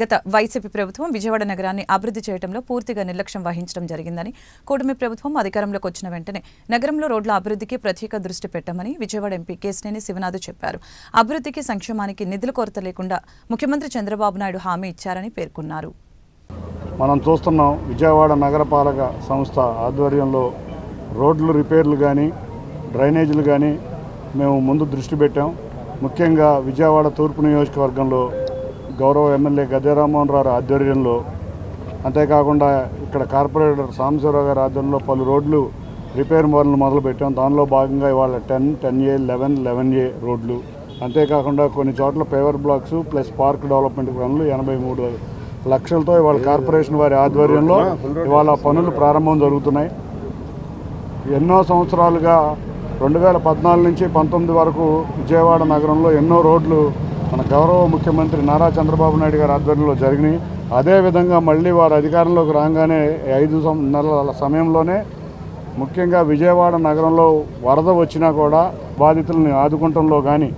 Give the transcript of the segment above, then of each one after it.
గత వైసీపీ ప్రభుత్వం విజయవాడ నగరాన్ని అభివృద్ధి చేయడంలో పూర్తిగా నిర్లక్ష్యం వహించడం జరిగిందని కూటమి ప్రభుత్వం అధికారంలోకి వచ్చిన వెంటనే నగరంలో రోడ్ల అభివృద్ధికి ప్రత్యేక దృష్టి పెట్టామని విజయవాడ ఎంపీ కేశినేని శివనాథ్ చెప్పారు. అభివృద్ధికి సంక్షేమానికి నిధుల కొరత లేకుండా ముఖ్యమంత్రి చంద్రబాబు నాయుడు హామీ ఇచ్చారని పేర్కొన్నారు. మనం చూస్తున్నాం విజయవాడ నగరపాలక సంస్థ ఆధ్వర్యంలో రోడ్లు రిపేర్లు కానీ డ్రైనేజీలు కానీ మేము ముందు దృష్టి పెట్టాం. ముఖ్యంగా విజయవాడ తూర్పు నియోజకవర్గంలో గౌరవ ఎమ్మెల్యే గజరామోహన్ రావు ఆధ్వర్యంలో అంతేకాకుండా ఇక్కడ కార్పొరేటర్ సాంబశివరావు గారి ఆధ్వర్యంలో పలు రోడ్లు రిపేర్ పనులు మొదలుపెట్టాం. దానిలో భాగంగా ఇవాళ ten ten A eleven eleven A రోడ్లు. అంతేకాకుండా కొన్ని చోట్ల paver blocks plus park development పనులు ఎనభై మూడు లక్షలతో ఇవాళ కార్పొరేషన్ వారి ఆధ్వర్యంలో ఇవాళ పనులు ప్రారంభం జరుగుతున్నాయి. ఎన్నో సంవత్సరాలుగా రెండు వేల పద్నాలుగు నుంచి పంతొమ్మిది వరకు విజయవాడ నగరంలో ఎన్నో రోడ్లు మన గౌరవ ముఖ్యమంత్రి నారా చంద్రబాబు నాయుడు గారి ఆధ్వర్యంలో జరిగినాయి. అదేవిధంగా మళ్ళీ వారు అధికారంలోకి రాగానే ఐదు సం- నెలల సమయంలోనే ముఖ్యంగా విజయవాడ నగరంలో వరద వచ్చినా కూడా బాధితులను ఆదుకుంటంలో కానీ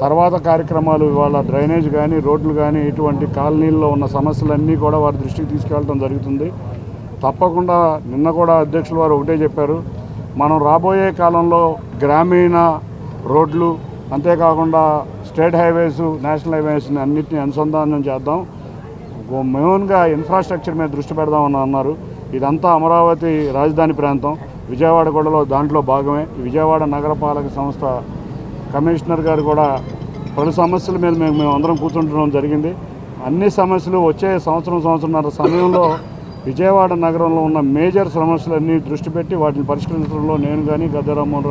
తర్వాత కార్యక్రమాలు ఇవాళ డ్రైనేజ్ కానీ రోడ్లు కానీ ఇటువంటి కాలనీల్లో ఉన్న సమస్యలన్నీ కూడా వారి దృష్టికి తీసుకెళ్ళడం జరుగుతుంది. తప్పకుండా నిన్న కూడా అధ్యక్షులు వారు ఒకటే చెప్పారు. మనం రాబోయే కాలంలో గ్రామీణ రోడ్లు అంతేకాకుండా స్టేట్ హైవేస్ నేషనల్ హైవేస్ని అన్నింటినీ అనుసంధానం చేద్దాం. మెయిన్గా ఇన్ఫ్రాస్ట్రక్చర్ మీద దృష్టి పెడదామని అన్నారు. ఇదంతా అమరావతి రాజధాని ప్రాంతం. విజయవాడ కూడా దాంట్లో భాగమే. విజయవాడ నగరపాలక సంస్థ కమిషనర్ గారు కూడా పలు సమస్యల మీద మేము మేము అందరం కూర్చుంటడం జరిగింది. అన్ని సమస్యలు వచ్చే సంవత్సరం సంవత్సరంన్నర సమయంలో విజయవాడ నగరంలో ఉన్న మేజర్ సమస్యలన్నీ దృష్టి పెట్టి వాటిని పరిష్కరించడంలో నేను కానీ గద్దరామోహన్